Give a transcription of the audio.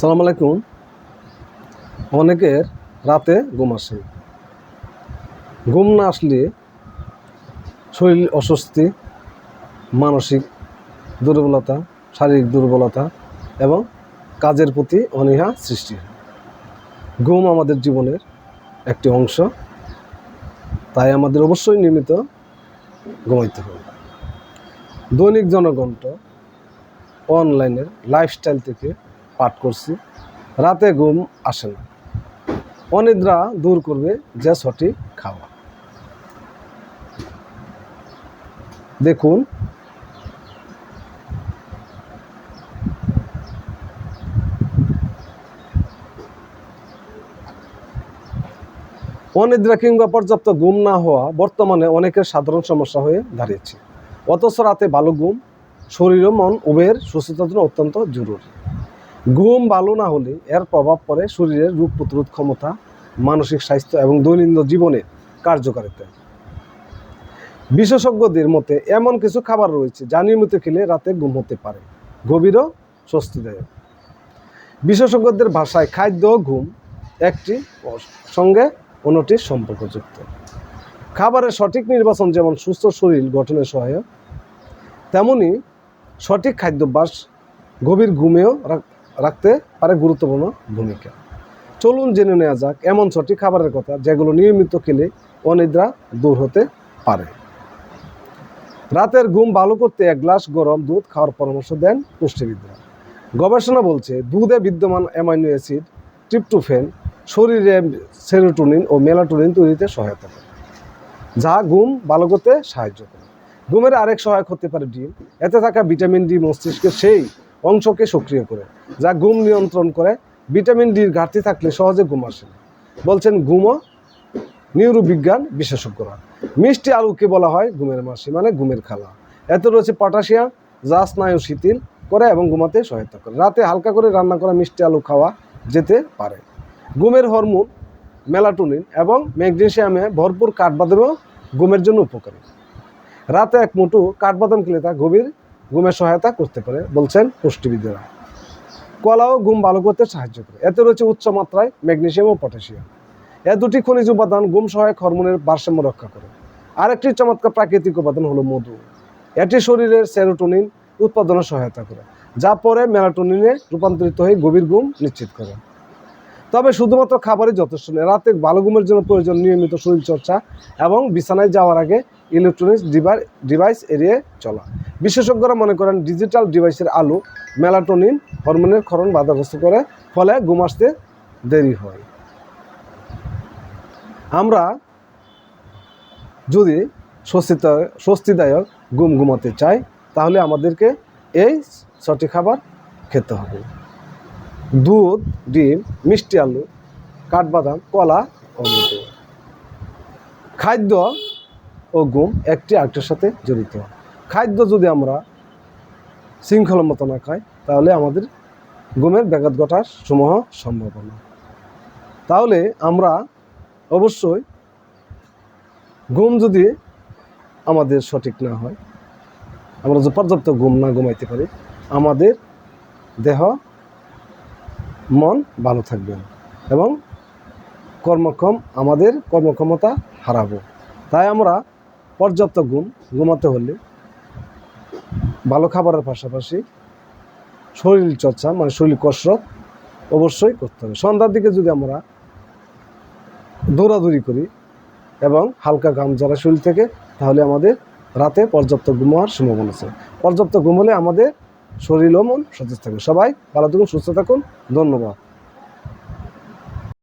সালাম আলাইকুম। অনেকের রাতে ঘুম আসে ঘুম না আসলে শরীর অস্বস্তি, মানসিক দুর্বলতা, শারীরিক দুর্বলতা এবং কাজের প্রতি অনীহা সৃষ্টি হয়। ঘুম আমাদের জীবনের একটি অংশ, তাই আমাদের অবশ্যই নিয়মিত ঘুমাইতে হবে। দৈনিক জনগণ্ঠ অনলাইনের লাইফস্টাইল থেকে পাঠ করছি। রাতে ঘুম আসে না। অনিদ্রা দূর করবে যে সঠিক খাওয়া। দেখুন। অনিদ্রা কিংবা পর্যাপ্ত ঘুম না হওয়া বর্তমানে অনেকের সাধারণ সমস্যা হয়ে দাঁড়িয়েছে। অথচ রাতে ভালো ঘুম শরীর ও মন উভয়ের সুস্থতার জন্য অত্যন্ত জরুরি। ঘুম ভালো না হলে এর প্রভাব পড়ে শরীরের রোগ প্রতিরোধ ক্ষমতা, মানসিক স্বাস্থ্য এবং দৈনন্দিন জীবনের কার্যকারিতা। বিশেষজ্ঞদের মতে এমন কিছু খাবার রয়েছে যা নিয়মিত খেলে রাতে ঘুম হতে পারে। গভীরও স্বস্তিদায়ক। বিশেষজ্ঞদের ভাষায় খাদ্য ও ঘুম একটি সঙ্গে অন্যটির সম্পর্কযুক্ত। খাবারের সঠিক নির্বাচন যেমন সুস্থ শরীর গঠনে সহায়ক, তেমনি সঠিক খাদ্যাভ্যাস গভীর ঘুমেও রাখতে পারে গুরুত্বপূর্ণ ভূমিকা। চলুন জেনে নেওয়া যাক এমন ছটি খাবারের কথা যেগুলো নিয়মিত খেলে অনিদ্রা দূর হতে পারে। রাতের ঘুম ভালো করতে এক গ্লাস গরম দুধ খাওয়ার পরামর্শ দেন পুষ্টিবিদরা। গবেষণা বলছে, দুধে বিদ্যমান অ্যামাইনো অ্যাসিড ট্রিপ্টোফেন শরীরে সেরোটোনিন ও মেলাটোনিন তৈরিতে সহায়তা করে, যা ঘুম ভালো করতে সাহায্য করে। ঘুমের আরেক সহায়ক হতে পারে ডিম। এতে থাকা ভিটামিন ডি মস্তিষ্কের সেই অংশকে সক্রিয় করে, যা ঘুম নিয়ন্ত্রণ করে। ভিটামিন ডির ঘাটতি থাকলে সহজে ঘুম আসে বলছেন ঘুমও নিউরোবিজ্ঞান বিশেষজ্ঞরা। মিষ্টি আলুকে বলা হয় ঘুমের মাসি মানে ঘুমের খালা। এতে রয়েছে পটাশিয়াম যা স্নায়ু, শিথিল করে এবং ঘুমাতে সহায়তা করে। রাতে হালকা করে রান্না করা মিষ্টি আলু খাওয়া যেতে পারে। ঘুমের হরমোন মেলাটোনিন এবং ম্যাগনেসিয়ামে ভরপুর কাঠবাদামও ঘুমের জন্য উপকারী। রাতে এক মুঠো কাঠবাদাম খেলে তা গভীর ঘুমের সহায়তা করতে পারে, বলছেন পুষ্টিবিদরা। কলাও ঘুম ভালো করতে সাহায্য করে। এতে রয়েছে উচ্চ মাত্রায় ম্যাগনেসিয়াম ও পটাশিয়াম। এ দুটি খনিজ উপাদান ঘুম সহায়ক হরমোনের ভারসাম্য রক্ষা করে। আরেকটি চমৎকার প্রাকৃতিক উপাদান হলো মধু। এটি শরীরের সেরোটোনিন উৎপাদনে সহায়তা করে, যা পরে মেলাটোনিনে রূপান্তরিত হয়ে গভীর ঘুম নিশ্চিত করে। তবে শুধুমাত্র খাবারই যথেষ্ট নয়। রাতে ভালো ঘুমের জন্য প্রয়োজন নিয়মিত শরীরচর্চা এবং বিছানায় যাওয়ার আগে ইলেকট্রনিক্স ডিভাই ডিভাইস এড়িয়ে চলা। বিশেষজ্ঞরা মনে করেন ডিজিটাল ডিভাইসের আলো মেলাটোনিন হরমোনের ক্ষরণ বাধাগ্রস্ত করে, ফলে ঘুম আসতে দেরি হয়। আমরা যদি স্বস্তিতা স্বস্তিদায়ক ঘুম ঘুমাতে চাই, তাহলে আমাদেরকে এই সঠিক খাবার খেতে হবে। দুধ, ডিম, মিষ্টি আলু, কাঠবাদাম, কলা ও খাদ্য ও ঘুম একটি আরেকটার সাথে জড়িত। খাদ্য যদি আমরা শৃঙ্খলা মতো না খাই, তাহলে আমাদের ঘুমের ব্যাঘাত ঘটার সমূহ সম্ভাবনা। তাহলে আমরা অবশ্যই ঘুম যদি আমাদের সঠিক না হয়, আমরা যদি পর্যাপ্ত ঘুম না ঘুমাইতে পারি, আমাদের দেহ মন ভালো থাকবে। না এবং কর্মক্ষম, আমাদের কর্মক্ষমতা হারাবো। তাই আমরা পর্যাপ্ত ঘুম, ঘুমাতে হলে ভালো খাবারের পাশাপাশি শরীর চর্চা মানে শরীর কসরত অবশ্যই করতে হবে। সন্ধ্যার দিকে যদি আমরা দৌড়াদৌড়ি করি এবং হালকা ঘাম ঝরা শরীর থেকে, তাহলে আমাদের রাতে পর্যাপ্ত ঘুম সম্ভাবনা আছে। পর্যাপ্ত ঘুম হলে আমাদের শরীর ও মন সতেজ থাকুন সবাই ভালো থাকুন সুস্থ থাকুন। ধন্যবাদ।